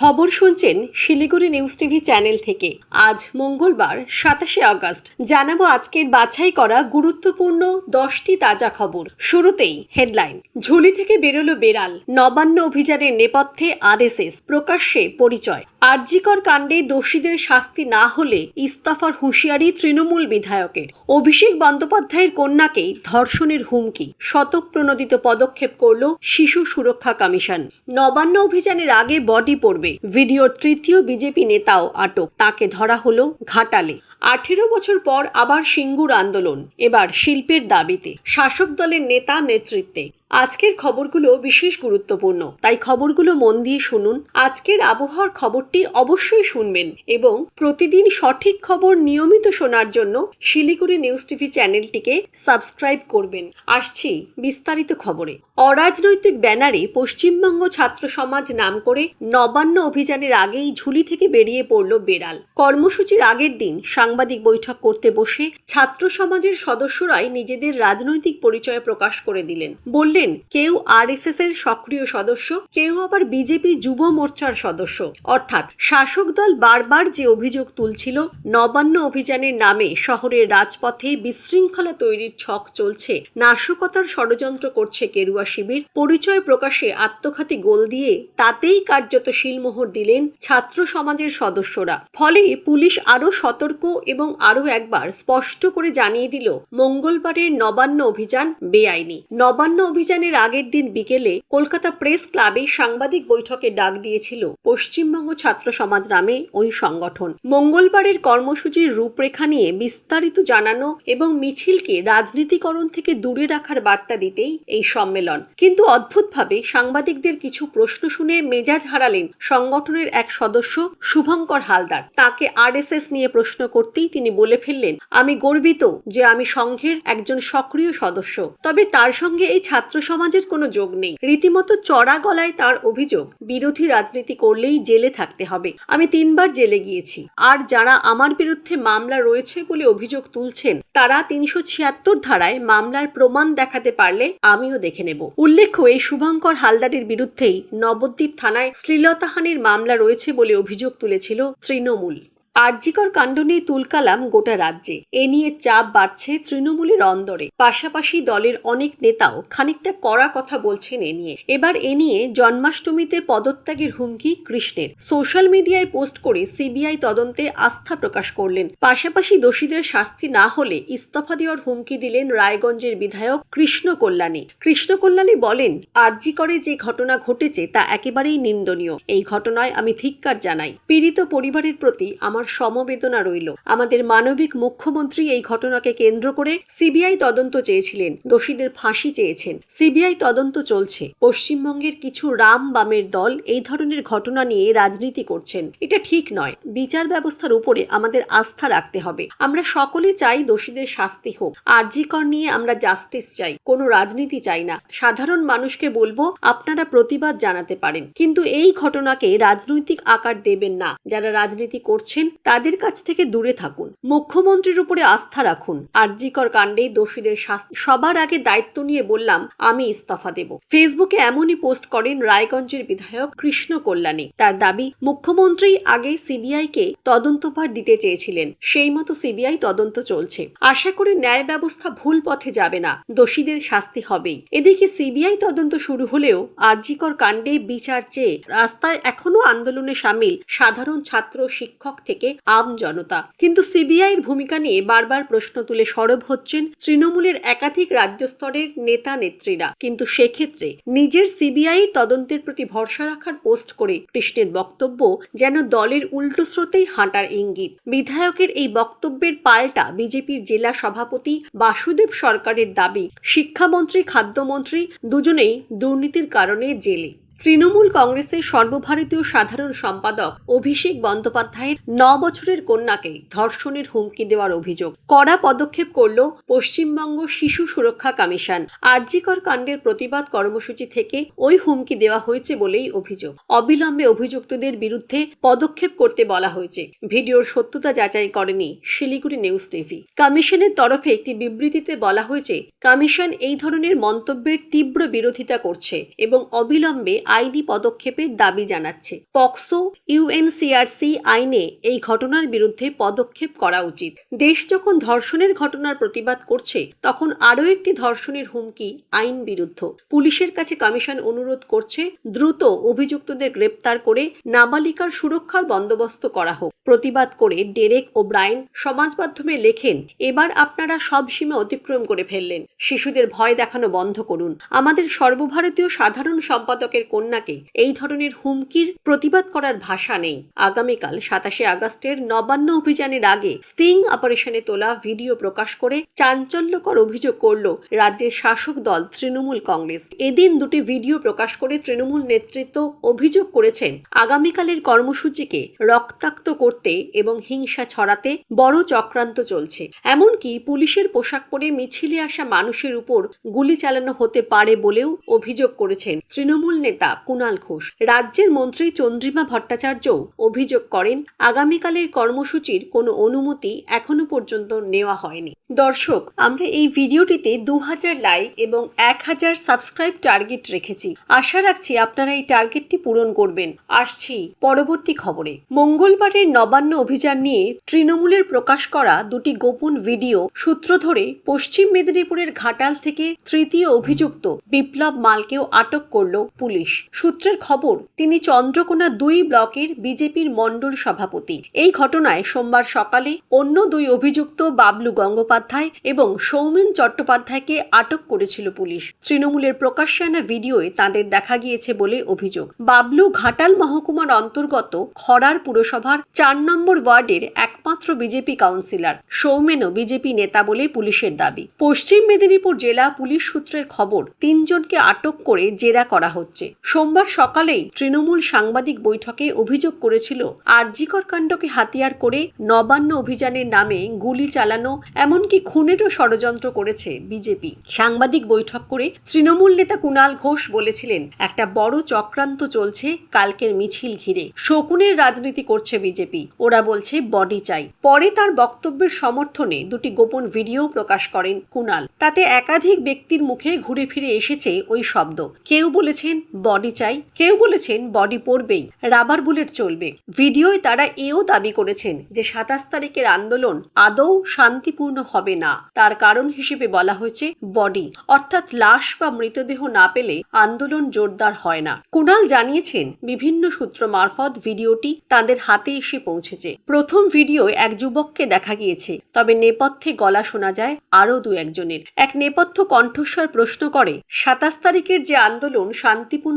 খবর শুনছেন Siliguri news TV channel থেকে। আজ মঙ্গলবার, সাতাশে আগস্ট। জানাব আজকের বাছাই করা গুরুত্বপূর্ণ দশটি তাজা খবর। শুরুতেই হেডলাইন। ঝুলি থেকে বেরোলো বেড়াল। নবান্ন অভিযানের নেপথ্যে আরএসএস। প্রকাশ্যে পরিচয়। আরজিকর কাণ্ডে দোষীদের শাস্তি না হলে ইস্তফার হুঁশিয়ারি তৃণমূল বিধায়কের। অভিষেক বন্দ্যোপাধ্যায়ের কন্যাকে ধর্ষণের হুমকি। শতপ্রণোদিত পদক্ষেপ করল শিশু সুরক্ষা কমিশন। নবান্ন অভিযানের আগে বডি পড়বে ভিডিওর তৃতীয় বিজেপি নেতাও আটক। তাকে ধরা হলো ঘাটালে। আঠেরো বছর পর আবার সিঙ্গুর আন্দোলন, এবার শিল্পের দাবিতে। শাসক দলের নেতা নেতৃত্বে। আজকের খবরগুলো বিশেষ গুরুত্বপূর্ণ, তাই খবরগুলো মন দিয়ে শুনুন। আজকের আবহাওয়ার খবরটি অবশ্যই শুনবেন এবং প্রতিদিন সঠিক খবর নিয়মিত শোনার জন্য শিলিগুড়ি নিউজ টিভি চ্যানেলটিকে সাবস্ক্রাইব করবেন। আসছি বিস্তারিত খবরে। অরাজনৈতিক ব্যানারে পশ্চিমবঙ্গ ছাত্র সমাজ নাম করে নবান্ন অভিযানের আগেই ঝুলি থেকে বেরিয়ে পড়ল বেড়াল। কর্মসূচির আগের দিন সাংবাদিক বৈঠক করতে বসে ছাত্র সমাজের সদস্যরাই নিজেদের রাজনৈতিক পরিচয় প্রকাশ করে দিলেন। বললেন, কেউ আরএসএস এর সক্রিয় সদস্য, কেউ আবার বিজেপি যুব মোর্চার সদস্য। অর্থাৎ শাসক দল বারবার যে অভিযোগ তুলছিল, নবান্ন অভিযানের নামে শহরের রাজপথে বিশৃঙ্খলা তৈরির ছক চলছে, নাশকতার ষড়যন্ত্র করছে কেরুয়া শিবির। পরিচয় প্রকাশে আত্মঘাতী গোল দিয়ে তাতেই কার্যত শিলমোহর দিলেন ছাত্র সমাজের সদস্যরা। ফলে পুলিশ আরও সতর্ক এবং আরও একবার স্পষ্ট করে জানিয়ে দিল, মঙ্গলবারের নবান্ন অভিযান বেআইনি। নবান্ন অভিযানের আগের দিন বিকেলে কলকাতা প্রেস ক্লাবে সাংবাদিক বৈঠকে ডাক দিয়েছিল পশ্চিমবঙ্গ ছাত্র সমাজ নামে ওই সংগঠন। মঙ্গলবারের কর্মসূচির রূপরেখা নিয়ে বিস্তারিত জানানো এবং মিছিলকে রাজনীতিকরণ থেকে দূরে রাখার বার্তা দিতেই এই সম্মেলন। কিন্তু অদ্ভুতভাবে সাংবাদিকদের কিছু প্রশ্ন শুনে মেজাজ হারালেন সংগঠনের এক সদস্য, শুভঙ্কর হালদার। তাকে আরএসএস নিয়ে প্রশ্ন করতেই তিনি বলে ফেললেন, আমি গর্বিত যে আমি সংঘের একজন সক্রিয় সদস্য। তবে তার সঙ্গে এই ছাত্র সমাজের কোনো যোগ নেই। রীতিমতো চড়া গলায় তার অভিযোগ, বিরোধী রাজনীতি করলেই জেলে থাকতে হবে। আমি তিনবার জেলে গিয়েছি। আর যারা আমার বিরুদ্ধে মামলা রয়েছে বলে অভিযোগ তুলছেন, তারা তিনশো ছিয়াত্তর ধারায় মামলার প্রমাণ দেখাতে পারলে আমিও দেখে নেব। উল্লেখ্য, এই শুভঙ্কর হালদারের বিরুদ্ধেই নবদ্বীপ থানায় শ্লীলতাহানির মামলা রয়েছে বলে অভিযোগ তুলেছিল তৃণমূল। আরজিকর কাণ্ড নিয়ে তুলকালাম গোটা রাজ্যে। এ নিয়ে চাপ বাড়ছে তৃণমূলের অন্দরে। পাশাপাশি দলের অনেক নেতাও খানিকটা কড়া কথা বলছেন এ নিয়ে। এবার এ নিয়ে জন্মাষ্টমীতে পদত্যাগের হুমকি কৃষ্ণের। সোশ্যাল মিডিয়ায় পোস্ট করে সিবিআই তদন্তে আস্থা প্রকাশ করলেন। পাশাপাশি দোষীদের শাস্তি না হলে ইস্তফা দেওয়ার হুমকি দিলেন রায়গঞ্জের বিধায়ক কৃষ্ণ কল্যাণী। কৃষ্ণ কল্যাণী বলেন, আরজিকরে যে ঘটনা ঘটেছে তা একেবারেই নিন্দনীয়। এই ঘটনায় আমি ধিক্কার জানাই। পীড়িত পরিবারের প্রতি আমার সমবেদনা রইল। আমাদের মানবিক মুখ্যমন্ত্রী এই ঘটনাকে কেন্দ্র করে সিবিআই তদন্ত চেয়েছিলেন। দোষীদের ফাঁসি চেয়েছেন। সিবিআই তদন্ত চলছে। পশ্চিমবঙ্গের কিছু রাম বামের দল এই ধরনের ঘটনা নিয়ে রাজনীতি করছেন। এটা ঠিক নয়। বিচার ব্যবস্থার উপরে আমাদের আস্থা রাখতে হবে। আমরা সকলে চাই দোষীদের শাস্তি হোক। আরজিকর নিয়ে আমরা জাস্টিস চাই। কোনো রাজনীতি চাই না। সাধারণ মানুষকে বলব, আপনারা প্রতিবাদ জানাতে পারেন। কিন্তু এই ঘটনাকে রাজনৈতিক আকার দেবেন না। যারা রাজনীতি করছেন তাদের কাছ থেকে দূরে থাকুন। মুখ্যমন্ত্রীর উপরে আস্থা রাখুন। আরজিকর কাণ্ডে দোষীদের শাস্তি। সবার আগে দায়িত্ব নিয়ে বললাম, আমি ইস্তফা দেব। ফেসবুকে এমনই পোস্ট করেন রায়গঞ্জের বিধায়ক কৃষ্ণ কল্যাণী। তার দাবি, মুখ্যমন্ত্রী আগে সিবিআই কে তদন্তভার দিতে চেয়েছিলেন। সেই মতো সিবিআই তদন্ত চলছে। আশা করি ন্যায় ব্যবস্থা ভুল পথে যাবে না। দোষীদের শাস্তি হবেই। এদিকে সিবিআই তদন্ত শুরু হলেও আরজিকর কাণ্ডে বিচার চেয়ে রাস্তায় এখনও আন্দোলনে সামিল সাধারণ ছাত্র শিক্ষক থেকে আম জনতা। কিন্তু সিবিআইয়ের ভূমিকা নিয়ে বারবার প্রশ্ন তুলে সরব হচ্ছেন তৃণমূলের একাধিক রাজ্য স্তরের নেতা নেত্রীরা। কিন্তু সেক্ষেত্রে নিজের সিবিআই তদন্তের প্রতি ভরসা রাখার পোস্ট করে কৃষ্ণের বক্তব্য যেন দলের উল্টো স্রোতেই হাঁটার ইঙ্গিত। বিধায়কের এই বক্তব্যের পাল্টা বিজেপির জেলা সভাপতি বাসুদেব সরকারের দাবি, শিক্ষামন্ত্রী, খাদ্যমন্ত্রী দুজনেই দুর্নীতির কারণে জেলে। তৃণমূল কংগ্রেসের সর্বভারতীয় সাধারণ সম্পাদক অভিষেক বন্দ্যোপাধ্যায়ের ন বছরের কন্যাকে ধর্ষণের হুমকি দেওয়ার অভিযোগ। কড়া পদক্ষেপ করল পশ্চিমবঙ্গ শিশু সুরক্ষা কমিশন। আরজিকর কাণ্ডের প্রতিবাদ কর্মসূচি থেকে ওই হুমকি দেওয়া হয়েছে বলেই অভিযোগ। অবিলম্বে অভিযুক্তদের বিরুদ্ধে পদক্ষেপ করতে বলা হয়েছে। ভিডিওর সত্যতা যাচাই করেনি শিলিগুড়ি নিউজ টিভি। কমিশনের তরফে একটি বিবৃতিতে বলা হয়েছে, কমিশন এই ধরনের মন্তব্যের তীব্র বিরোধিতা করছে এবং অবিলম্বে আইনি পদক্ষেপের দাবি জানাচ্ছে। পক্সো ইউএনসিআরসি আইনে এই ঘটনার বিরুদ্ধে পদক্ষেপ করা উচিত। দেশ যখন ধর্ষণের ঘটনার প্রতিবাদ করছে, তখন আরও একটি ধর্ষণের হুমকি আইন বিরুদ্ধ। পুলিশের কাছে কমিশন অনুরোধ করছে, দ্রুত অভিযুক্তদের গ্রেপ্তার করে নাবালিকার সুরক্ষার বন্দোবস্ত করা হোক। প্রতিবাদ করে ডেরেক ও ব্রাইন সমাজ মাধ্যমে লেখেন, এবার আপনারা সব সীমা অতিক্রম করে ফেললেন। শিশুদের ভয় দেখানো বন্ধ করুন। আমাদের সর্বভারতীয় সাধারণ সম্পাদকের কন্যাকে এই ধরনের হুমকির প্রতিবাদ করার ভাষা নেই। আগামীকাল সাতাশে আগস্টের নবান্ন অভিযানের আগে স্টিং অপারেশনে তোলা ভিডিও প্রকাশ করে চাঞ্চল্যকর অভিযোগ করল রাজ্যের শাসক দল তৃণমূল কংগ্রেস। এদিন দুটি ভিডিও প্রকাশ করে তৃণমূল নেতৃত্ব অভিযোগ করেছেন, আগামীকালের কর্মসূচিকে রক্তাক্ত করতে এবং হিংসা ছড়াতে বড় চক্রান্ত চলছে। এমনকি পুলিশের পোশাক পরে মিছিলে আসা মানুষের উপর গুলি চালানো হতে পারে বলেও অভিযোগ করেছেন তৃণমূল নেতা কুণাল ঘোষ। রাজ্যের মন্ত্রী চন্দ্রিমা ভট্টাচার্য অভিযোগ করেন, আগামীকালের কর্মসূচির কোনো অনুমতি এখনও পর্যন্ত নেওয়া হয়নি। দর্শক, আমরা এই ভিডিওটিতে দু হাজার লাইক এবং এক হাজার সাবস্ক্রাইব টার্গেট রেখেছি। আশা রাখছি আপনারা এই টার্গেটটি পূরণ করবেন। আসছি পরবর্তী খবরে। মঙ্গলবারের নবান্ন অভিযান নিয়ে তৃণমূলের প্রকাশ করা দুটি গোপন ভিডিও সূত্র ধরে পশ্চিম মেদিনীপুরের ঘাটাল থেকে তৃতীয় অভিযুক্ত বিপ্লব মালকেও আটক করল পুলিশ। সূত্রের খবর, তিনি চন্দ্রকোনা দুই ব্লকের বিজেপির মণ্ডল সভাপতি। এই ঘটনায় সোমবার সকালে অন্য দুই অভিযুক্ত বাবলু গঙ্গোপাধ্যায় এবং সৌমেন চট্টোপাধ্যায়কে আটক করেছিল পুলিশ। তৃণমূলের প্রকাশ্যে আনা ভিডিওয়ে তাদের দেখা গিয়েছে বলে অভিযোগ। বাবলু ঘাটাল মহকুমার অন্তর্গত খড়ার পুরসভার চার নম্বর ওয়ার্ডের একমাত্র বিজেপি কাউন্সিলর। সৌমেনও বিজেপি নেতা বলে পুলিশের দাবি। পশ্চিম মেদিনীপুর জেলা পুলিশ সূত্রের খবর, তিনজনকে আটক করে জেরা করা হচ্ছে। সোমবার সকালেই তৃণমূল সাংবাদিক বৈঠকে অভিযোগ করেছিল, আরজিকর কাণ্ডকে হাতিয়ার করে নবান্ন অভিযানের নামে গুলি চালানো, এমনকি খুনেরও ষড়যন্ত্র করেছে বিজেপি। সাংবাদিক বৈঠক করে তৃণমূল নেতা কুণাল ঘোষ বলেছিলেন, একটা বড় চক্রান্ত চলছে, কালকের মিছিল ঘিরে। শকুনের রাজনীতি করছে বিজেপি। ওরা বলছে, বডি চাই। পরে তার বক্তব্যের সমর্থনে দুটি গোপন ভিডিও প্রকাশ করেন কুণাল। তাতে একাধিক ব্যক্তির মুখে ঘুরে ফিরে এসেছে ওই শব্দ। কেউ বলেছেন বডি চাই, কেউ বলেছেন বডি পড়বেই রাবার বুলেট চলবে। ভিডিওয় তারা এও দাবি করেছেন যে সাতাশ তারিখের আন্দোলন আদৌ শান্তিপূর্ণ হবে না। তার কারণ হিসেবে বলা হয়েছে বডি অর্থাৎ লাশ বা মৃতদেহ না পেলে আন্দোলন জোরদার হয় না। কুণাল জানিয়েছেন, বিভিন্ন সূত্র মারফত ভিডিওটি তাদের হাতে এসে পৌঁছেছে। প্রথম ভিডিও এক যুবককে দেখা গিয়েছে, তবে নেপথ্যে গলা শোনা যায় আরও দু একজনের এক নেপথ্য কণ্ঠস্বর প্রশ্ন করে, সাতাশ তারিখের যে আন্দোলন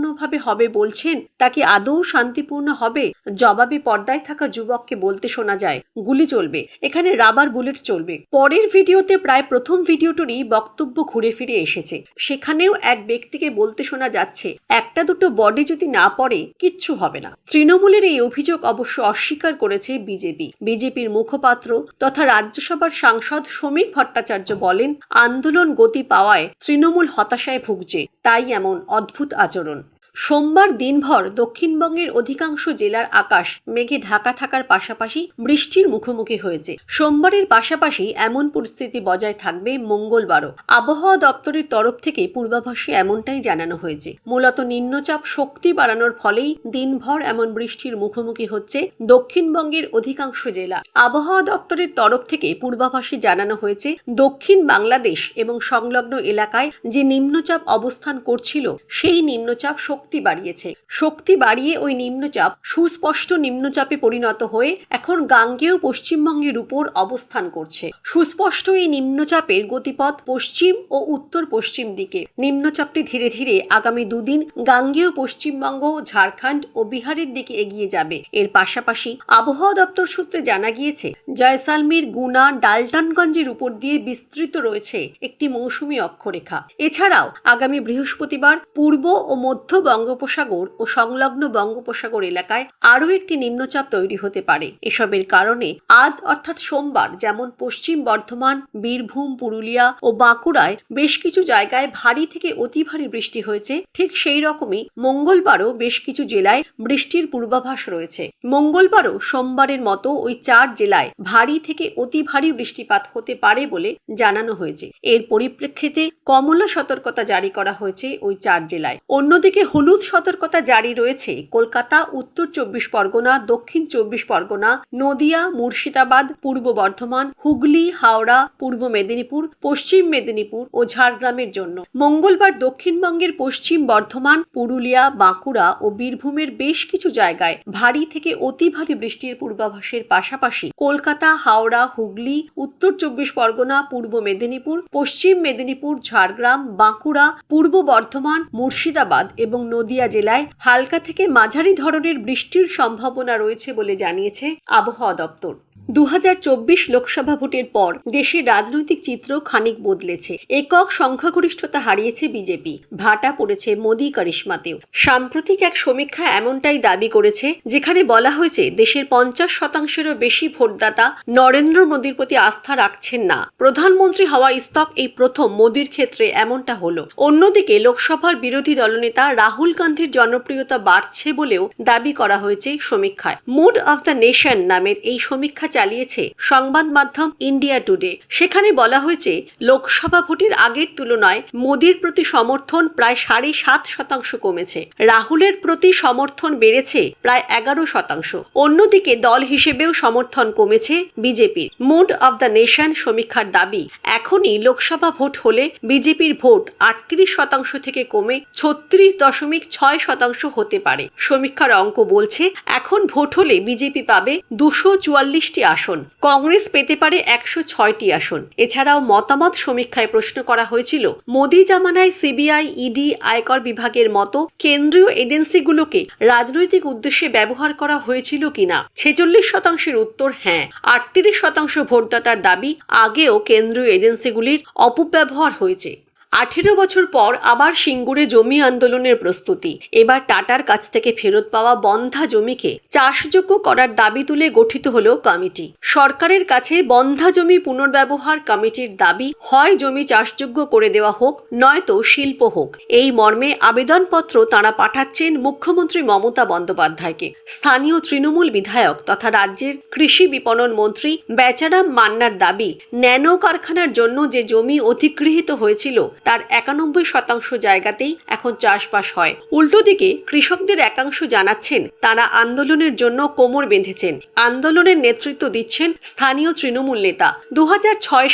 শান্তিপূর্ণভাবে হবে বলছেন, তা কি আদৌ শান্তিপূর্ণ হবে? জবাবে পর্দায় থাকা যুবককে বলতে শোনা যায়, গুলি চলবে, এখানে রাবার বুলেট চলবে। পরের ভিডিওতে প্রায় প্রথম ভিডিওটিরই বক্তব্য ঘুরে ফিরে এসেছে। সেখানেও এক ব্যক্তিকে বলতে শোনা যাচ্ছে, একটা দুটো বডি যদি না পড়ে, কিচ্ছু হবে না। তৃণমূলের এই অভিযোগ অবশ্য অস্বীকার করেছে বিজেপি। বিজেপির মুখপাত্র তথা রাজ্যসভার সাংসদ শ্রমিক ভট্টাচার্য বলেন, আন্দোলন গতি পাওয়ায় তৃণমূল হতাশায় ভুগছে, তাই এমন অদ্ভুত আচরণ। সোমবার দিনভর দক্ষিণবঙ্গের অধিকাংশ জেলার আকাশ মেঘে ঢাকা থাকার পাশাপাশি বৃষ্টির মুখোমুখি হয়েছে। সোমবারের পাশাপাশি এমন পরিস্থিতি বজায় থাকবে মঙ্গলবারও। আবহাওয়া দপ্তরের তরফ থেকে পূর্বাভাসে এমনটাই জানানো হয়েছে। মূলত নিম্নচাপ শক্তি বাড়ানোর ফলেই দিনভর এমন বৃষ্টির মুখোমুখি হচ্ছে দক্ষিণবঙ্গের অধিকাংশ জেলা। আবহাওয়া দপ্তরের তরফ থেকে পূর্বাভাসে জানানো হয়েছে, দক্ষিণ বাংলাদেশ এবং সংলগ্ন এলাকায় যে নিম্নচাপ অবস্থান করছিল, সেই নিম্নচাপ শক্তি বাড়িয়েছে। শক্তি বাড়িয়ে ওই নিম্নচাপ সুস্পষ্ট নিম্নচাপে পরিণত হয়ে এখন গাঙ্গেয় পশ্চিমবঙ্গের উপর অবস্থান করছে। সুস্পষ্ট এই নিম্নচাপের গতিপথ পশ্চিম ও উত্তর পশ্চিম দিকে। নিম্নচাপটি ধীরে ধীরে আগামী দুদিন গাঙ্গেয় পশ্চিমবঙ্গ, ঝাড়খণ্ড ও বিহারের দিকে এগিয়ে যাবে। এর পাশাপাশি আবহাওয়া দপ্তর সূত্রে জানা গিয়েছে, জয়সালমীর গুনা ডালটনগঞ্জের উপর দিয়ে বিস্তৃত রয়েছে একটি মৌসুমী অক্ষরেখা। এছাড়াও আগামী বৃহস্পতিবার পূর্ব ও মধ্য বঙ্গোপসাগর ও সংলগ্ন বঙ্গোপসাগর এলাকায় আরও একটি নিম্নচাপ তৈরি হতে পারে। এসবের কারণে আজ অর্থাৎ সোমবার যেমন পশ্চিম বর্ধমান, বীরভূম, পুরুলিয়া ও বাঁকুড়ায় বেশ কিছু জায়গায় ভারী থেকে অতি ভারী বৃষ্টি হয়েছে। ঠিক সেই রকমই মঙ্গলবারও বেশ কিছু জেলায় বৃষ্টির পূর্বাভাস রয়েছে। মঙ্গলবারও সোমবারের মতো ওই চার জেলায় ভারী থেকে অতি ভারী বৃষ্টিপাত হতে পারে বলে জানানো হয়েছে। এর পরিপ্রেক্ষিতে কমলা সতর্কতা জারি করা হয়েছে ওই চার জেলায়। অন্যদিকে হলুদ সতর্কতা জারি রয়েছে কলকাতা, উত্তর চব্বিশ পরগনা, দক্ষিণ চব্বিশ পরগনা, নদিয়া, মুর্শিদাবাদ, পূর্ব বর্ধমান, হুগলি, হাওড়া, পূর্ব মেদিনীপুর, পশ্চিম মেদিনীপুর ও ঝাড়গ্রামের জন্য। মঙ্গলবার দক্ষিণবঙ্গের পশ্চিম বর্ধমান, পুরুলিয়া, বাঁকুড়া ও বীরভূমের বেশ কিছু জায়গায় ভারী থেকে অতি ভারী বৃষ্টির পূর্বাভাসের পাশাপাশি কলকাতা, হাওড়া, হুগলি, উত্তর চব্বিশ পরগনা, পূর্ব মেদিনীপুর, পশ্চিম মেদিনীপুর, ঝাড়গ্রাম, বাঁকুড়া, পূর্ব বর্ধমান, মুর্শিদাবাদ এবং নদিয়া জেলায় হালকা থেকে মাঝারি ধরনের বৃষ্টির সম্ভাবনা রয়েছে বলে জানিয়েছে আবহাওয়া দপ্তর। দু হাজার চব্বিশ লোকসভা ভোটের পর দেশের রাজনৈতিক চিত্র খানিক বদলেছে। একক সংখ্যাগরিষ্ঠতা হারিয়েছে বিজেপি। ভাটা পড়েছে মোদী কারিশ্মাতেও। সাম্প্রতিক এক সমীক্ষা এমনটাই দাবি করেছে, যেখানে বলা হয়েছে দেশের পঞ্চাশ শতাংশেরও বেশি ভোটদাতা নরেন্দ্র মোদীর প্রতি আস্থা রাখছেন না। প্রধানমন্ত্রী হওয়া ইস্তক এই প্রথম মোদীর ক্ষেত্রে এমনটা হলো। অন্যদিকে লোকসভার বিরোধী দলনেতা রাহুল গান্ধীর জনপ্রিয়তা বাড়ছে বলেও দাবি করা হয়েছে সমীক্ষায়। মুড অফ দ্য নেশন নামের এই সমীক্ষা চালিয়েছে সংবাদ মাধ্যম ইন্ডিয়া টুডে। সেখানে বলা হয়েছে, লোকসভা ভোটের আগের তুলনায় মোদীর প্রতি সমর্থন প্রায় সাড়ে সাত শতাংশ কমেছে। রাহুলের প্রতি সমর্থন বেড়েছে প্রায় এগারো শতাংশ। অন্যদিকে দল হিসেবেও সমর্থন কমেছে বিজেপির। মুড অব দ্য নেশন সমীক্ষার দাবি, এখনই লোকসভা ভোট হলে বিজেপির ভোট আটত্রিশ শতাংশ থেকে কমে ছত্রিশ দশমিক ছয় শতাংশ হতে পারে। সমীক্ষার অঙ্ক বলছে, এখন ভোট হলে বিজেপি পাবে দুশো চুয়াল্লিশটি আসন। কংগ্রেস পেতে পারে একশো ছয়টি আসন। এছাড়াও মতামত সমীক্ষায় প্রশ্ন করা হয়েছিল, মোদি জামানায় সিবিআই, ইডি, আয়কর বিভাগের মতো কেন্দ্রীয় এজেন্সিগুলোকে রাজনৈতিক উদ্দেশ্যে ব্যবহার করা হয়েছিল কিনা। ছেচল্লিশ শতাংশের উত্তর হ্যাঁ। আটত্রিশ শতাংশ ভোটদাতার দাবি, আগেও কেন্দ্রীয় এজেন্সিগুলির অপব্যবহার হয়েছে। আঠেরো বছর পর আবার সিঙ্গুরে জমি আন্দোলনের প্রস্তুতি। এবার টাটার কাছ থেকে ফেরত পাওয়া বন্ধা জমিকে চাষযোগ্য করার দাবি তুলে গঠিত হল কমিটি। সরকারের কাছে বন্ধা জমি পুনর্ব্যবহার কমিটির দাবি, হয় জমি চাষযোগ্য করে দেওয়া হোক, নয়তো শিল্প হোক। এই মর্মে আবেদনপত্র তাঁরা পাঠাচ্ছেন মুখ্যমন্ত্রী মমতা বন্দ্যোপাধ্যায়কে। স্থানীয় তৃণমূল বিধায়ক তথা রাজ্যের কৃষি বিপণন মন্ত্রী বেচারাম মান্নার দাবি, ন্যানো কারখানার জন্য যে জমি অধিগৃহীত হয়েছিল তার একানব্বই শতাংশ জায়গাতেই এখন চাষবাস হয়। উল্টো দিকে কৃষকদের একাংশ জানাচ্ছেন, তারা আন্দোলনের জন্য কোমর বেঁধেছেন। আন্দোলনের নেতৃত্ব দিচ্ছেন স্থানীয় তৃণমূল নেতা। দু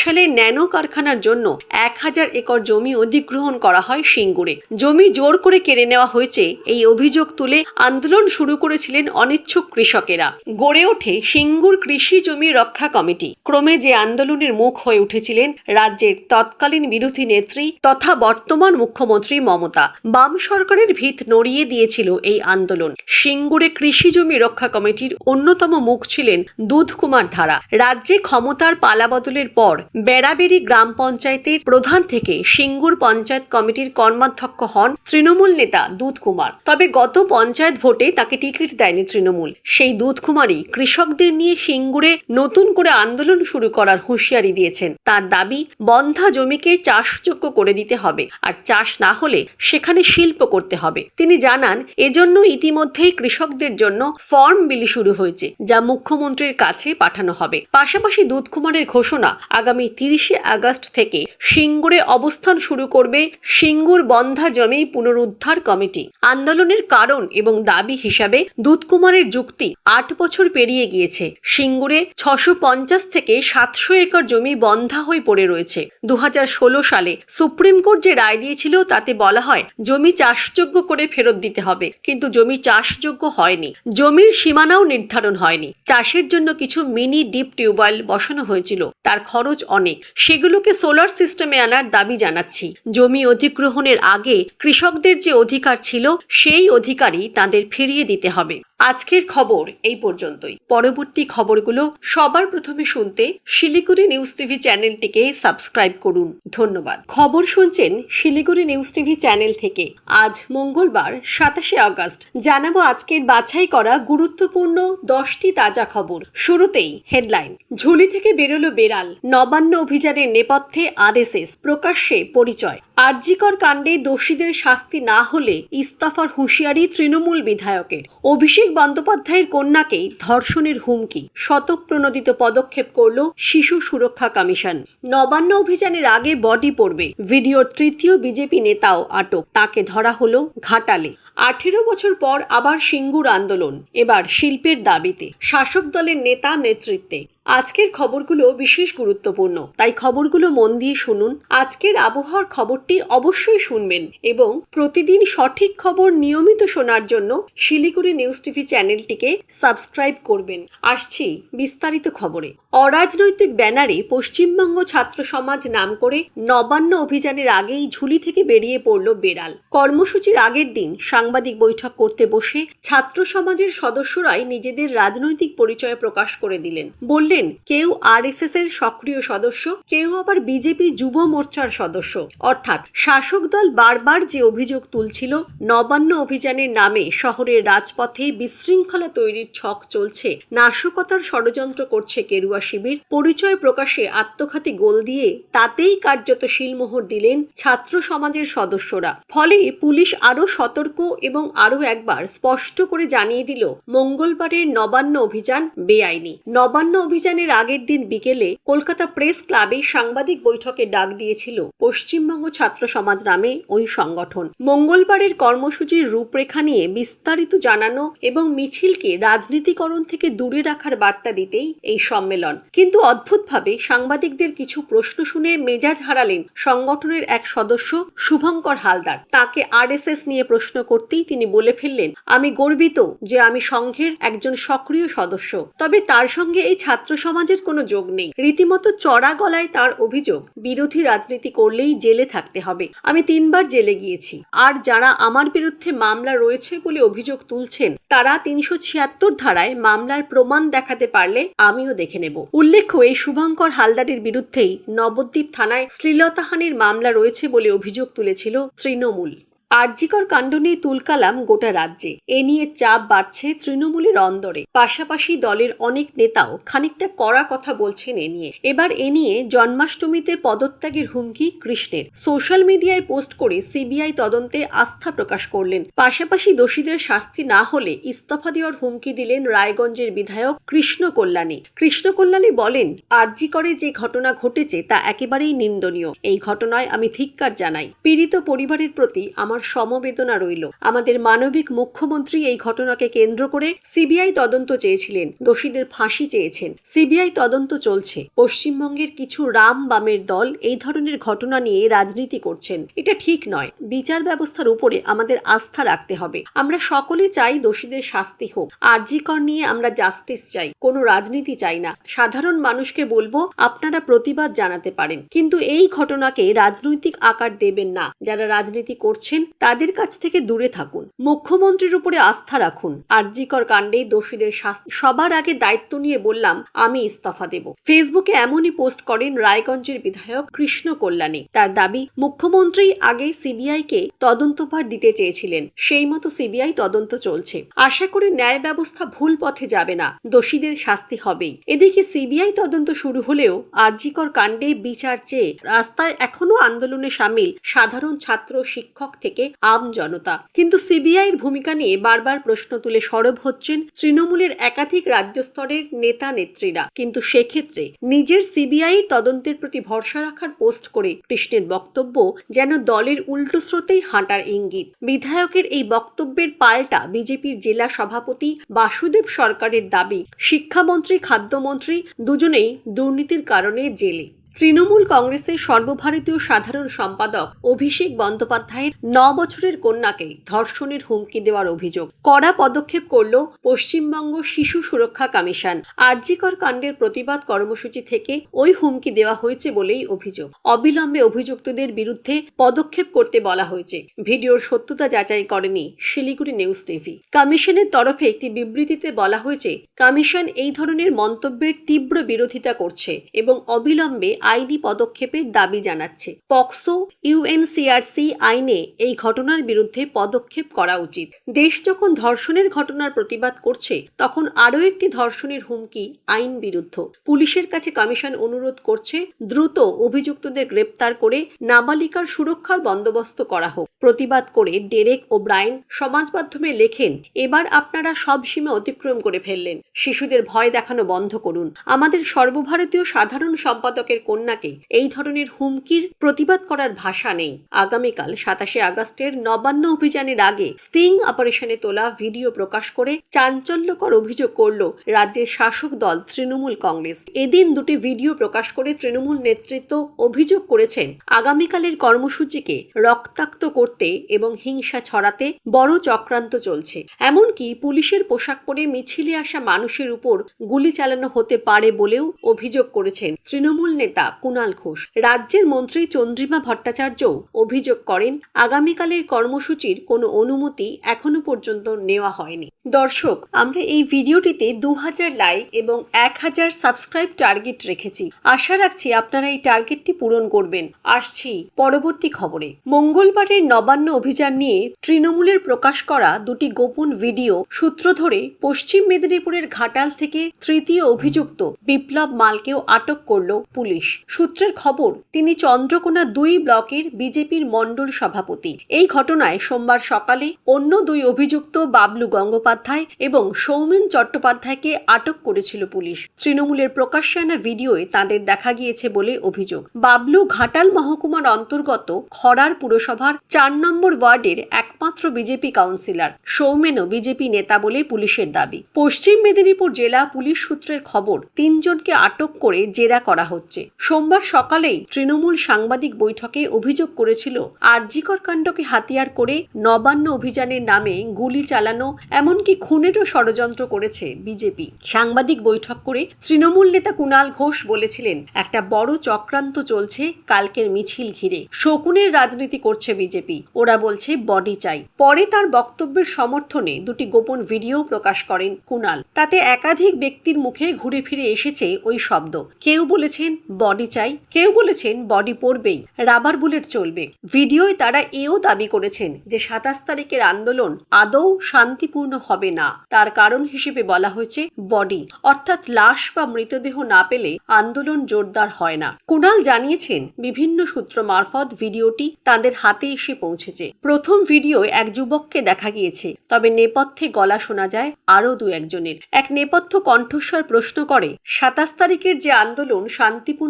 সালে ন্যানো কারখানার জন্য এক হাজার একর জমি অধিগ্রহণ করা হয় সিঙ্গুরে। জমি জোর করে কেড়ে নেওয়া হয়েছে, এই অভিযোগ তুলে আন্দোলন শুরু করেছিলেন অনিচ্ছুক কৃষকেরা। গড়ে ওঠে সিঙ্গুর কৃষি জমি রক্ষা কমিটি। ক্রমে যে আন্দোলনের মুখ হয়ে উঠেছিলেন রাজ্যের তৎকালীন বিরোধী নেত্রী তথা বর্তমান মুখ্যমন্ত্রী মমতা বাম সরকারের ভিত নড়িয়ে দিয়েছিল এই আন্দোলন। সিঙ্গুরে কৃষি জমি রক্ষা কমিটির অন্যতম মুখ ছিলেন দুধকুমার ধারা। রাজ্যে ক্ষমতার পালাবদলের পর বেড়াবেড়ি গ্রাম পঞ্চায়েতের প্রধান থেকে সিঙ্গুর পঞ্চায়েত কমিটির কর্মাধ্যক্ষ হন তৃণমূল নেতা দুধকুমার। তবে গত পঞ্চায়েত ভোটে তাকে টিকিট দেয়নি তৃণমূল। সেই দুধকুমারই কৃষকদের নিয়ে সিঙ্গুরে নতুন করে আন্দোলন শুরু করার হুঁশিয়ারি দিয়েছেন। তার দাবি, বন্ধা জমিকে চাষযোগ্য করে দিতে হবে। আর চাষ না হলে সেখানে শিল্প করতে হবে। তিনি জানান এজন্য ইতিমধ্যেই কৃষকদের জন্য ফর্ম বিলি শুরু হয়েছে, যা মুখ্যমন্ত্রীর কাছে পাঠানো হবে। পাশাপাশি দুধকুমারের ঘোষণা আগামী তিরিশে আগস্ট থেকে সিঙ্গুরে অবস্থান শুরু করবে সিঙ্গুর বন্ধা জমি পুনরুদ্ধার কমিটি। আন্দোলনের কারণ এবং দাবি হিসাবে দুধকুমারের যুক্তি আট বছর পেরিয়ে গিয়েছে। সিঙ্গুরে ছশো পঞ্চাশ থেকে সাতশো একর জমি বন্ধা হয়ে পড়ে রয়েছে। দু হাজার ষোলো সালে সুপ্রিম কোর্ট যে রায় দিয়েছিল তাতে বলা হয়, জমি চাষযোগ্য করে ফেরত দিতে হবে। কিন্তু জমি চাষযোগ্য হয়নি। জমির সীমানাও নির্ধারণ হয়নি। চাষের জন্য কিছু মিনি ডিপ টিউবওয়েল বসানো হয়েছিল। তার খরচ অনেক। সেগুলোকে সোলার সিস্টেমে আনার দাবি জানাচ্ছি। জমি অধিগ্রহণের আগে কৃষকদের যে অধিকার ছিল, সেই অধিকারই তাদের ফিরিয়ে দিতে হবে। আজকের খবর এই পর্যন্তই। পরবর্তী খবরগুলো সবার প্রথমে শুনতে শিলিগুড়ি নিউজ টিভি চ্যানেলটিকে সাবস্ক্রাইব করুন। ধন্যবাদ। খবর শুনছেন শিলিগুড়ি নিউজ টিভি চ্যানেল থেকে। আজ মঙ্গলবার, সাতাশে আগস্ট। জানাব আজকের বাছাই করা গুরুত্বপূর্ণ দশটি তাজা খবর। শুরুতেই হেডলাইন। ঝুলি থেকে বেরোলো বেড়াল। নবান্ন অভিযানের নেপথ্যে আরএসএস। প্রকাশ্যে পরিচয়। আরজিকর কাণ্ডে দোষীদের শাস্তি না হলে ইস্তফার হুঁশিয়ারি তৃণমূল বিধায়কের। অভিষেক বন্দ্যোপাধ্যায়ের কন্যাকে ধর্ষণের হুমকি। শতপ্রণোদিত পদক্ষেপ করল শিশু সুরক্ষা কমিশন। নবান্ন অভিযানের আগে বডি পড়বে। ভিডিওর তৃতীয় বিজেপি নেতাও আটক। তাকে ধরা হলো ঘাটালে। আঠেরো বছর পর আবার সিঙ্গুর আন্দোলন। এবার শিল্পের দাবিতে। শাসক দলের নেতা নেতৃত্বে। আজকের খবরগুলো বিশেষ গুরুত্বপূর্ণ, তাই খবরগুলো মন দিয়ে শুনুন। আজকের আবহাওয়ার খবরটি অবশ্যই শুনবেন এবং প্রতিদিন সঠিক খবর নিয়মিত শোনার জন্য শিলিগুড়ি নিউজ টিভি চ্যানেলটিকে সাবস্ক্রাইব করবেন। আসছি বিস্তারিত খবরে। অরাজনৈতিক ব্যানারে পশ্চিমবঙ্গ ছাত্র সমাজ নাম করে নবান্ন অভিযানের আগেই ঝুলি থেকে বেরিয়ে পড়ল বেড়াল। কর্মসূচির আগের দিন সাংবাদিক বৈঠক করতে বসে ছাত্র সমাজের সদস্যরাই নিজেদের রাজনৈতিক পরিচয় প্রকাশ করে দিলেন। বললেন কেউ আরএসএস এর সক্রিয় সদস্য, কেউ আবার বিজেপি যুব মোর্চার সদস্য। অর্থাৎ শাসক দল বারবার যে অভিযোগ তুলছিল, নবান্ন অভিযানের নামে শহরের রাজপথে বিশৃঙ্খলা তৈরির ছক চলছে, নাশকতার ষড়যন্ত্র করছে কেরুয়া শিবির। পরিচয় প্রকাশে আত্মঘাতী গোল দিয়ে তাতেই কার্যত শিলমোহর দিলেন ছাত্র সমাজের সদস্যরা। ফলে পুলিশ আরও সতর্ক এবং আরও একবার স্পষ্ট করে জানিয়ে দিল, মঙ্গলবারের নবান্ন অভিযান বেআইনি। নবান্ন অভিযানের আগের দিন বিকেলে কলকাতা প্রেস ক্লাবে সাংবাদিক বৈঠকে ডাক দিয়েছিল পশ্চিমবঙ্গ ছাত্র সমাজ নামে ওই সংগঠন। মঙ্গলবারের কর্মসূচির রূপরেখা নিয়ে বিস্তারিত জানানো এবং মিছিলকে রাজনীতিকরণ থেকে দূরে রাখার বার্তা দিতেই এই সম্মেলন। কিন্তু অদ্ভুতভাবে সাংবাদিকদের কিছু প্রশ্ন শুনে মেজাজ হারালেন সংগঠনের এক সদস্য শুভঙ্কর হালদার। তাকে আরএসএস নিয়ে প্রশ্ন করতেই তিনি বলে ফেললেন, আমি গর্বিত যে আমি সংঘের একজন সক্রিয় সদস্য। তবে তার সঙ্গে এই ছাত্র সমাজের কোনো যোগ নেই। রীতিমতো চড়া গলায় তার অভিযোগ, বিরোধী রাজনীতি করলেই জেলে থাকতে হবে। আমি তিনবার জেলে গিয়েছি। আর যারা আমার বিরুদ্ধে মামলা রয়েছে বলে অভিযোগ তুলছেন, তারা তিনশো ছিয়াত্তর ধারায় মামলার প্রমাণ দেখাতে পারলে আমিও দেখে নেব। উল্লেখ্য, এই শুভঙ্কর হালদারের বিরুদ্ধেই নবদ্বীপ থানায় শ্লীলতাহানির মামলা রয়েছে বলে অভিযোগ তুলেছিল তৃণমূল। আরজিকর কাণ্ড নিয়ে তুলকালাম গোটা রাজ্যে। এ নিয়ে চাপ বাড়ছে তৃণমূলের অন্দরে। পাশাপাশি দলের অনেক নেতাও খানিকটা কড়া কথা বলছেন এ নিয়ে। এবার এ নিয়ে জন্মাষ্টমীতে পদত্যাগের হুমকি কৃষ্ণের। সোশ্যাল মিডিয়ায় পোস্ট করে সিবিআই তদন্তে আস্থা প্রকাশ করলেন। পাশাপাশি দোষীদের শাস্তি না হলে ইস্তফা দেওয়ার হুমকি দিলেন রায়গঞ্জের বিধায়ক কৃষ্ণ কল্যাণী। কৃষ্ণ কল্যাণী বলেন আরজি করে যে ঘটনা ঘটেছে তা একেবারেই নিন্দনীয়। এই ঘটনায় আমি ধিক্কার জানাই। পীড়িত পরিবারের প্রতি আমার সমবেদনা রইল। আমাদের মানবিক মুখ্যমন্ত্রী এই ঘটনাকে কেন্দ্র করে সিবিআই তদন্ত চেয়েছিলেন। দোষীদের ফাঁসি চেয়েছেন। সিবিআই তদন্ত চলছে। পশ্চিমবঙ্গের কিছু রাম বামের দল এই ধরনের ঘটনা নিয়ে রাজনীতি করছেন। এটা ঠিক নয়। বিচার ব্যবস্থার উপরে আমাদের আস্থা রাখতে হবে। আমরা সকলে চাই দোষীদের শাস্তি হোক। আরজিকর নিয়ে আমরা জাস্টিস চাই। কোনো রাজনীতি চাই না। সাধারণ মানুষকে বলব, আপনারা প্রতিবাদ জানাতে পারেন। কিন্তু এই ঘটনাকে রাজনৈতিক আকার দেবেন না। যারা রাজনীতি করছেন তাদের কাছ থেকে দূরে থাকুন। মুখ্যমন্ত্রীর উপরে আস্থা রাখুন। আরজিকর কাণ্ডে দোষীদের শাস্তি। সবার আগে দায়িত্ব নিয়ে বললাম, আমি ইস্তফা দেব। ফেসবুকে এমনই পোস্ট করেন রায়গঞ্জের বিধায়ক কৃষ্ণ কল্যাণী। তার দাবি, মুখ্যমন্ত্রী আগে সিবিআই কে তদন্তভার দিতে চেয়েছিলেন। সেই মতো সিবিআই তদন্ত চলছে। আশা করি ন্যায় ব্যবস্থা ভুল পথে যাবে না। দোষীদের শাস্তি হবেই। এদিকে সিবিআই তদন্ত শুরু হলেও আরজিকর কাণ্ডে বিচার চেয়ে রাস্তায় এখনও আন্দোলনে সামিল সাধারণ ছাত্র শিক্ষক থেকে আম জনতা। কিন্তু সিবিআইয়ের ভূমিকা নিয়ে বারবার প্রশ্ন তুলে সরব হচ্ছেন তৃণমূলের একাধিক রাজ্য স্তরের নেতা নেত্রীরা। কিন্তু সেক্ষেত্রে নিজের সিবিআই তদন্তের প্রতি ভরসা রাখার পোস্ট করে কৃষ্ণের বক্তব্য যেন দলের উল্টো স্রোতেই হাঁটার ইঙ্গিত। বিধায়কের এই বক্তব্যের পাল্টা বিজেপির জেলা সভাপতি বাসুদেব সরকারের দাবি, শিক্ষামন্ত্রী, খাদ্যমন্ত্রী দুজনেই দুর্নীতির কারণে জেলে। তৃণমূল কংগ্রেসের সর্বভারতীয় সাধারণ সম্পাদক অভিষেক বন্দ্যোপাধ্যায়ের ন বছরের কন্যাকে ধর্ষণের হুমকি দেওয়ার অভিযোগ। কড়া পদক্ষেপ করল পশ্চিমবঙ্গ শিশু সুরক্ষা কমিশন। আরজিকর কাণ্ডের প্রতিবাদ কর্মসূচি থেকে ওই হুমকি দেওয়া হয়েছে বলেই অভিযোগ। অবিলম্বে অভিযুক্তদের বিরুদ্ধে পদক্ষেপ করতে বলা হয়েছে। ভিডিওর সত্যতা যাচাই করেনি শিলিগুড়ি নিউজ টিভি। কমিশনের তরফে একটি বিবৃতিতে বলা হয়েছে, কমিশন এই ধরনের মন্তব্যের তীব্র বিরোধিতা করছে এবং অবিলম্বে আইনি পদক্ষেপের দাবি জানাচ্ছে। পক্সো ইউএনসিআরসি আইনে এই ঘটনার বিরুদ্ধে পদক্ষেপ করা উচিত। দেশ যখন ধর্ষণের ঘটনার প্রতিবাদ করছে, তখন আরও একটি ধর্ষণের হুমকি আইন বিরুদ্ধ। পুলিশের কাছে কমিশন অনুরোধ করছে, দ্রুত অভিযুক্তদের গ্রেপ্তার করে নাবালিকার সুরক্ষার বন্দোবস্ত করা হোক। প্রতিবাদ করে ডেরেক ও ব্রায়ন সমাজ মাধ্যমে লেখেন, এবার আপনারা সব সীমা অতিক্রম করে ফেললেন। শিশুদের ভয় দেখানো বন্ধ করুন। আমাদের সর্বভারতীয় সাধারণ সম্পাদকের কন্যাকে। এই ধরনের হুমকির প্রতিবাদ করার ভাষা নেই। আগামীকাল সাতাশে আগস্টের নবান্ন অভিযানের আগে স্টিং অপারেশনে তোলা ভিডিও প্রকাশ করে চাঞ্চল্যকর অভিযোগ করল রাজ্যের শাসক দল তৃণমূল কংগ্রেস। এদিন দুটি ভিডিও প্রকাশ করে তৃণমূল নেতৃত্ব অভিযোগ করেছেন, আগামীকালের কর্মসূচিকে রক্তাক্ত করতে এবং হিংসা ছড়াতে বড় চক্রান্ত চলছে। এমনকি পুলিশের পোশাক পরে মিছিলে আসা মানুষের উপর গুলি চালানো হতে পারে বলেও অভিযোগ করেছেন তৃণমূল নেতা কুণাল ঘোষ। রাজ্যের মন্ত্রী চন্দ্রিমা ভট্টাচার্য অভিযোগ করেন, আগামীকালের কর্মসূচির কোনো অনুমতি এখনও পর্যন্ত নেওয়া হয়নি। দর্শক, আমরা এই ভিডিওটিতে দু হাজার লাইক এবং এক হাজার সাবস্ক্রাইব টার্গেট রেখেছি। আশা রাখছি আপনারা এই টার্গেটটি পূরণ করবেন। আসছি পরবর্তী খবরে। মঙ্গলবারের নবান্ন অভিযান নিয়ে তৃণমূলের প্রকাশ করা দুটি গোপন ভিডিও সূত্র ধরে পশ্চিম মেদিনীপুরের ঘাটাল থেকে তৃতীয় অভিযুক্ত বিপ্লব মালকেও আটক করল পুলিশ। সূত্রের খবর, তিনি চন্দ্রকোনা দুই ব্লকের বিজেপির মণ্ডল সভাপতি। এই ঘটনায় সোমবার সকালে অন্য দুই অভিযুক্ত বাবলু গঙ্গোপাধ্যায় এবং সৌমেন চট্টোপাধ্যায়কে আটক করেছিল পুলিশ। তৃণমূলের প্রকাশ্যে আনা ভিডিওয়ে তাদের দেখা গিয়েছে বলে অভিযোগ। বাবলু ঘাটাল মহকুমার অন্তর্গত খড়ার পুরসভার চার নম্বর ওয়ার্ডের একমাত্র বিজেপি কাউন্সিলর, সৌমেনও বিজেপি নেতা বলে পুলিশের দাবি। পশ্চিম মেদিনীপুর জেলা পুলিশ সূত্রের খবর, তিনজনকে আটক করে জেরা করা হচ্ছে। সোমবার সকালেই তৃণমূল সাংবাদিক বৈঠকে অভিযোগ করেছিল আরজিকর কাণ্ডকে হাতিয়ার করে নবান্ন অভিযানের নামে গুলি চালানো, এমনকি খুনেরও ষড়যন্ত্র করেছে বিজেপি। সাংবাদিক বৈঠক করে তৃণমূল নেতা কুণাল ঘোষ বলেছিলেন, একটা বড় চক্রান্ত চলছে, কালকের মিছিল ঘিরে। শকুনের রাজনীতি করছে বিজেপি, ওরা বলছে বডি চাই। পরে তার বক্তব্যের সমর্থনে দুটি গোপন ভিডিও প্রকাশ করেন কুণাল। তাতে একাধিক ব্যক্তির মুখে ঘুরে ফিরে এসেছে ওই শব্দ। কেউ বলেছেন, বডি চাই, কেউ বলেছেন বডি পড়বেই রাবার বুলেট চলবে। ভিডিওয় তারা এও দাবি করেছেন যে সাতাশ তারিখের আন্দোলন আদৌ শান্তিপূর্ণ হবে না। তার কারণ হিসেবে বলা হয়েছে বডি অর্থাৎ লাশ বা মৃতদেহ না পেলে আন্দোলন জোরদার হয় না। কুণাল জানিয়েছেন, বিভিন্ন সূত্র মারফত ভিডিওটি তাদের হাতে এসে পৌঁছেছে। প্রথম ভিডিও এক যুবককে দেখা গিয়েছে, তবে নেপথ্যে গলা শোনা যায় আরও দু একজনের এক নেপথ্য কণ্ঠস্বর প্রশ্ন করে, সাতাশ তারিখের যে আন্দোলন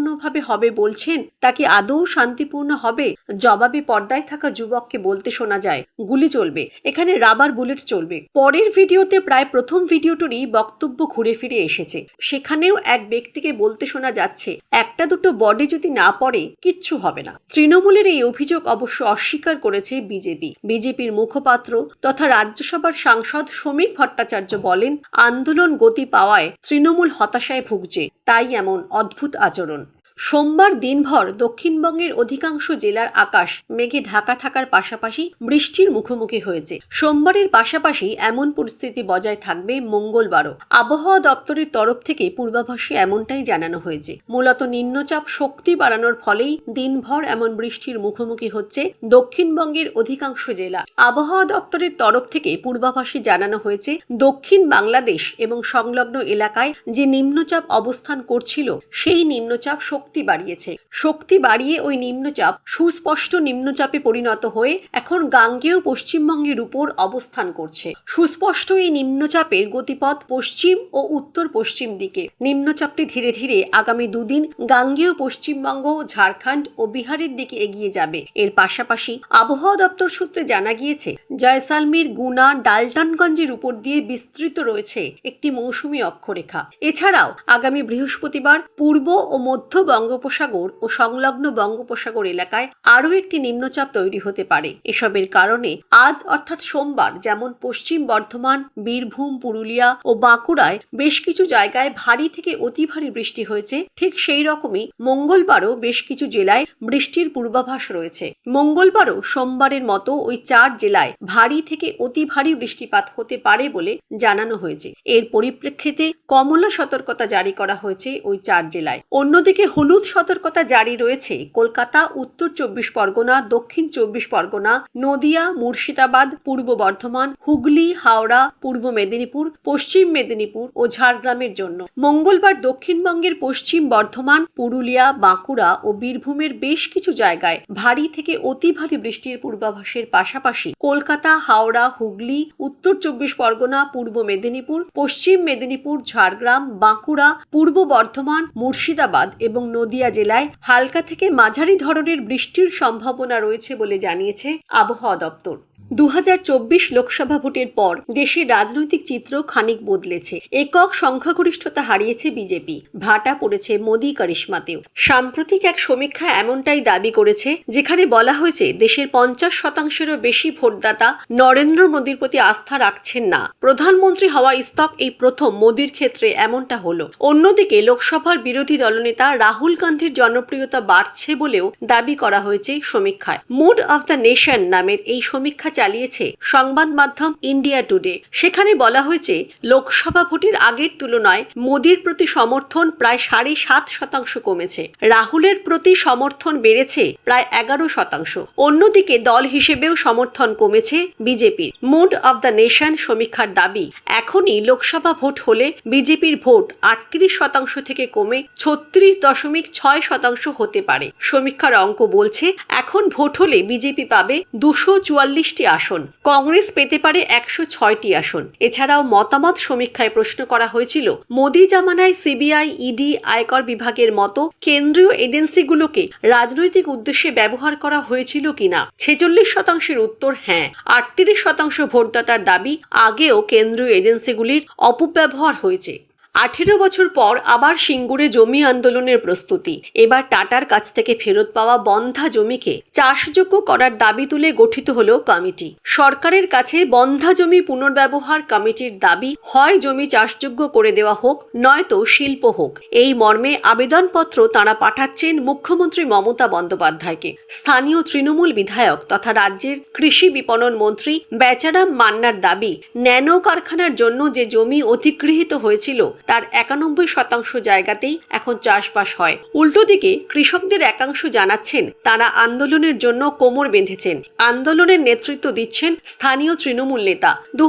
শান্তিপূর্ণভাবে হবে বলছেন, তা কি আদৌ শান্তিপূর্ণ হবে? জবাবে পর্দায় থাকা যুবককে বলতে শোনা যায়, গুলি চলবে, এখানে রাবার বুলেট চলবে। পরের ভিডিওতে প্রায় প্রথম ভিডিওটিরই বক্তব্য ঘুরে ফিরে এসেছে। সেখানেও এক ব্যক্তিকে বলতে শোনা যাচ্ছে, একটা দুটো বডি যদি না পড়ে, কিচ্ছু হবে না। তৃণমূলের এই অভিযোগ অবশ্য অস্বীকার করেছে বিজেপি। বিজেপির মুখপাত্র তথা রাজ্যসভার সাংসদ শ্রমিক ভট্টাচার্য বলেন, আন্দোলন গতি পাওয়ায় তৃণমূল হতাশায় ভুগছে, তাই এমন অদ্ভুত আচরণ। সোমবার দিনভর দক্ষিণবঙ্গের অধিকাংশ জেলার আকাশ মেঘে ঢাকা থাকার পাশাপাশি বৃষ্টির মুখোমুখি হয়েছে। সোমবারের পাশাপাশি এমন পরিস্থিতি বজায় থাকবে মঙ্গলবারও। আবহাওয়া দপ্তরের তরফ থেকে পূর্বাভাসে এমনটাই জানানো হয়েছে। মূলত নিম্নচাপ শক্তি বাড়ানোর ফলেই দিনভর এমন বৃষ্টির মুখোমুখি হচ্ছে দক্ষিণবঙ্গের অধিকাংশ জেলা। আবহাওয়া দপ্তরের তরফ থেকে পূর্বাভাসে জানানো হয়েছে, দক্ষিণ বাংলাদেশ এবং সংলগ্ন এলাকায় যে নিম্নচাপ অবস্থান করছিল, সেই নিম্নচাপ শক্তি বাড়িয়েছে। শক্তি বাড়িয়ে ওই নিম্নচাপ সুস্পষ্ট নিম্নচাপে পরিণত হয়ে এখন গাঙ্গেয় পশ্চিমবঙ্গের উপর অবস্থান করছে। সুস্পষ্ট এই নিম্নচাপের গতিপথ পশ্চিম ও উত্তর পশ্চিম দিকে। নিম্নচাপটি ধীরে ধীরে আগামী দুদিন গাঙ্গেয় পশ্চিমবঙ্গ, ঝাড়খণ্ড ও বিহারের দিকে এগিয়ে যাবে। এর পাশাপাশি আবহাওয়া দপ্তর সূত্রে জানা গিয়েছে, জয়সালমীর গুনা ডালটনগঞ্জের উপর দিয়ে বিস্তৃত রয়েছে একটি মৌসুমী অক্ষরেখা। এছাড়াও আগামী বৃহস্পতিবার পূর্ব ও মধ্য বঙ্গোপসাগর ও সংলগ্ন বঙ্গোপসাগর এলাকায় আরও একটি নিম্নচাপ তৈরি হতে পারে। এসবের কারণে আজ অর্থাৎ সোমবার যেমন পশ্চিম বর্ধমান, বীরভূম, পুরুলিয়া ও বাঁকুড়ায় বেশ কিছু জায়গায় ভারী থেকে অতি ভারী বৃষ্টি হয়েছে। ঠিক সেই রকমই মঙ্গলবারও বেশ কিছু জেলায় বৃষ্টির পূর্বাভাস রয়েছে। মঙ্গলবারও সোমবারের মতো ওই চার জেলায় ভারী থেকে অতি ভারী বৃষ্টিপাত হতে পারে বলে জানানো হয়েছে। এর পরিপ্রেক্ষিতে কমলা সতর্কতা জারি করা হয়েছে ওই চার জেলায়। অন্যদিকে হলুদ সতর্কতা জারি রয়েছে। কলকাতা, উত্তর চব্বিশ পরগনা, দক্ষিণ চব্বিশ পরগনা, নদিয়া, মুর্শিদাবাদ, পূর্ব বর্ধমান, হুগলি, হাওড়া, পূর্ব মেদিনীপুর, পশ্চিম মেদিনীপুর ও ঝাড়গ্রামের জন্য। মঙ্গলবার দক্ষিণবঙ্গের পশ্চিম বর্ধমান, পুরুলিয়া, বাঁকুড়া ও বীরভূমের বেশ কিছু জায়গায় ভারী থেকে অতি ভারী বৃষ্টির পূর্বাভাসের পাশাপাশি কলকাতা, হাওড়া, হুগলি, উত্তর চব্বিশ পরগনা, পূর্ব মেদিনীপুর, পশ্চিম মেদিনীপুর, ঝাড়গ্রাম, বাঁকুড়া, পূর্ব বর্ধমান, মুর্শিদাবাদ এবং নদিয়া জেলায় হালকা থেকে মাঝারি ধরনের বৃষ্টির সম্ভাবনা রয়েছে বলে জানিয়েছে আবহাওয়া দপ্তর। দু হাজার চব্বিশ লোকসভা ভোটের পর দেশের রাজনৈতিক চিত্র খানিক বদলেছে। একক সংখ্যাগরিষ্ঠতা হারিয়েছে বিজেপি। ভাটা পড়েছে মোদী কারিশ্মাতেও। সাম্প্রতিক এক সমীক্ষা এমনটাই দাবি করেছে, যেখানে বলা হয়েছে দেশের পঞ্চাশ শতাংশেরও বেশি ভোটদাতা নরেন্দ্র মোদীর প্রতি আস্থা রাখছেন না। প্রধানমন্ত্রী হওয়া ইস্তক এই প্রথম মোদীর ক্ষেত্রে এমনটা হলো। অন্যদিকে লোকসভার বিরোধী দলনেতা রাহুল গান্ধীর জনপ্রিয়তা বাড়ছে বলেও দাবি করা হয়েছে সমীক্ষায়। মুড অফ দ্য নেশন নামের এই সমীক্ষা চালিয়েছে সংবাদ মাধ্যম ইন্ডিয়া টুডে। সেখানে বলা হয়েছে, লোকসভা ভোটের আগের তুলনায় মোদীর প্রতি সমর্থন প্রায় সাড়ে সাত শতাংশ কমেছে। রাহুলের প্রতি সমর্থন বেড়েছে প্রায় এগারো শতাংশ। অন্যদিকে দল হিসেবেও সমর্থন কমেছে বিজেপির। মুড অব দ্য নেশন সমীক্ষার দাবি, এখনই লোকসভা ভোট হলে বিজেপির ভোট আটত্রিশ শতাংশ থেকে কমে ছত্রিশ দশমিক ছয় শতাংশ হতে পারে। সমীক্ষার অঙ্ক বলছে, এখন ভোট হলে বিজেপি পাবে দুশো চুয়াল্লিশটি আসন। কংগ্রেস পেতে পারে একশো ছয়টি আসন। এছাড়াও মতামত সমীক্ষায় প্রশ্ন করা হয়েছিল, মোদী জামানায় সিবিআই, ইডি, আয়কর বিভাগের মতো কেন্দ্রীয় এজেন্সিগুলোকে রাজনৈতিক উদ্দেশ্যে ব্যবহার করা হয়েছিল কিনা। ছেচল্লিশ শতাংশের উত্তর হ্যাঁ। আটত্রিশ শতাংশ ভোটদাতার দাবি, আগেও কেন্দ্রীয় এজেন্সিগুলির অপব্যবহার হয়েছে। আঠেরো বছর পর আবার সিঙ্গুরে জমি আন্দোলনের প্রস্তুতি। এবার টাটার কাছ থেকে ফেরত পাওয়া বন্ধা জমিকে চাষযোগ্য করার দাবি তুলে গঠিত হল কমিটি। সরকারের কাছে বন্ধা জমি পুনর্ব্যবহার কমিটির দাবি, হয় জমি চাষযোগ্য করে দেওয়া হোক, নয়তো শিল্প হোক। এই মর্মে আবেদনপত্র তাঁরা পাঠাচ্ছেন মুখ্যমন্ত্রী মমতা বন্দ্যোপাধ্যায়কে। স্থানীয় তৃণমূল বিধায়ক তথা রাজ্যের কৃষি বিপণন মন্ত্রী বেচারাম মান্নার দাবি, ন্যানো কারখানার জন্য যে জমি অধিগৃহীত হয়েছিল তার একানব্বই শতাংশ জায়গাতেই এখন চাষবাস হয়। উল্টো দিকে কৃষকদের একাংশ জানাচ্ছেন, তারা আন্দোলনের জন্য কোমর বেঁধেছেন। আন্দোলনের নেতৃত্ব দিচ্ছেন স্থানীয় তৃণমূল নেতা। দু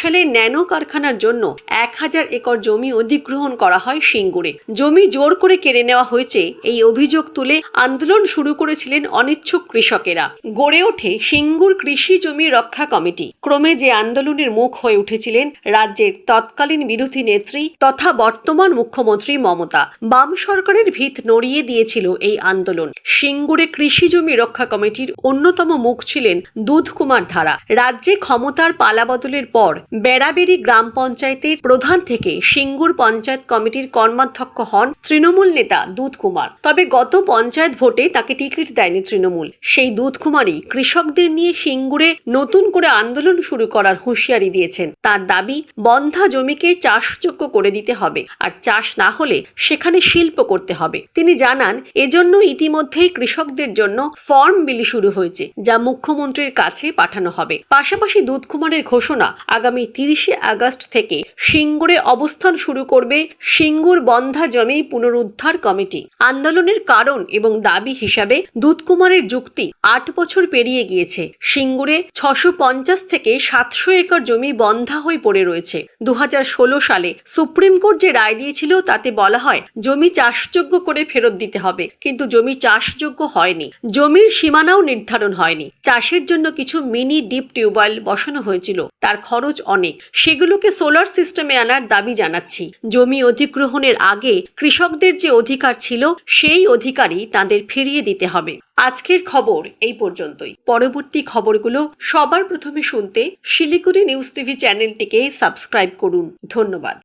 সালে ন্যানো কারখানার জন্য এক হাজার একর জমি অধিগ্রহণ করা হয় সিঙ্গুরে। জমি জোর করে কেড়ে নেওয়া হয়েছে, এই অভিযোগ তুলে আন্দোলন শুরু করেছিলেন অনিচ্ছুক কৃষকেরা। গড়ে ওঠে সিঙ্গুর কৃষি জমি রক্ষা কমিটি। ক্রমে যে আন্দোলনের মুখ হয়ে উঠেছিলেন রাজ্যের তৎকালীন বিরোধী নেত্রী তথা বর্তমান মুখ্যমন্ত্রী মমতা। বাম সরকারের ভিত নড়িয়ে দিয়েছিল এই আন্দোলন। সিঙ্গুরে কৃষি জমি রক্ষা কমিটির অন্যতম মুখ ছিলেন দুধকুমার ধারা। রাজ্যে ক্ষমতার পালাবদলের পর বেড়াবেড়ি গ্রাম পঞ্চায়েতের প্রধান থেকে সিঙ্গুর পঞ্চায়েত কমিটির কর্মাধ্যক্ষ হন তৃণমূল নেতা দুধকুমার। তবে গত পঞ্চায়েত ভোটে তাকে টিকিট দেয়নি তৃণমূল। সেই দুধকুমারই কৃষকদের নিয়ে সিঙ্গুরে নতুন করে আন্দোলন শুরু করার হুঁশিয়ারি দিয়েছেন। তার দাবি, বন্ধা জমিকে চাষযোগ্য করে দিতে হবে। আর চাষ না হলে সেখানে শিল্প করতে হবে। তিনি জানান এজন্য ইতিমধ্যেই কৃষকদের জন্য ফর্ম বিলি শুরু হয়েছে, যা মুখ্যমন্ত্রীর কাছে পাঠানো হবে। পাশাপাশি দুধকুমারের ঘোষণা, আগামী তিরিশে আগস্ট থেকে সিঙ্গুরে অবস্থান শুরু করবে সিঙ্গুর বন্ধা জমি পুনরুদ্ধার কমিটি। আন্দোলনের কারণ এবং দাবি হিসাবে দুধকুমারের যুক্তি আট বছর পেরিয়ে গিয়েছে। সিঙ্গুরে ছশো পঞ্চাশ থেকে সাতশো একর জমি বন্ধা হয়ে পড়ে রয়েছে। দু হাজার ষোলো সালে সুপ্রিম কোর্ট যে রায় দিয়েছিল তাতে বলা হয়, জমি চাষযোগ্য করে ফেরত দিতে হবে। কিন্তু জমি চাষযোগ্য হয়নি। জমির সীমানাও নির্ধারণ হয়নি। চাষের জন্য কিছু মিনি ডিপ টিউবওয়েল বসানো হয়েছিল। তার খরচ অনেক। সেগুলোকে সোলার সিস্টেমে আনার দাবি জানাচ্ছি। জমি অধিগ্রহণের আগে কৃষকদের যে অধিকার ছিল, সেই অধিকারই তাদের ফিরিয়ে দিতে হবে। আজকের খবর এই পর্যন্তই। পরবর্তী খবরগুলো সবার প্রথমে শুনতে শিলিগুড়ি নিউজ টিভি চ্যানেলটিকে সাবস্ক্রাইব করুন। ধন্যবাদ।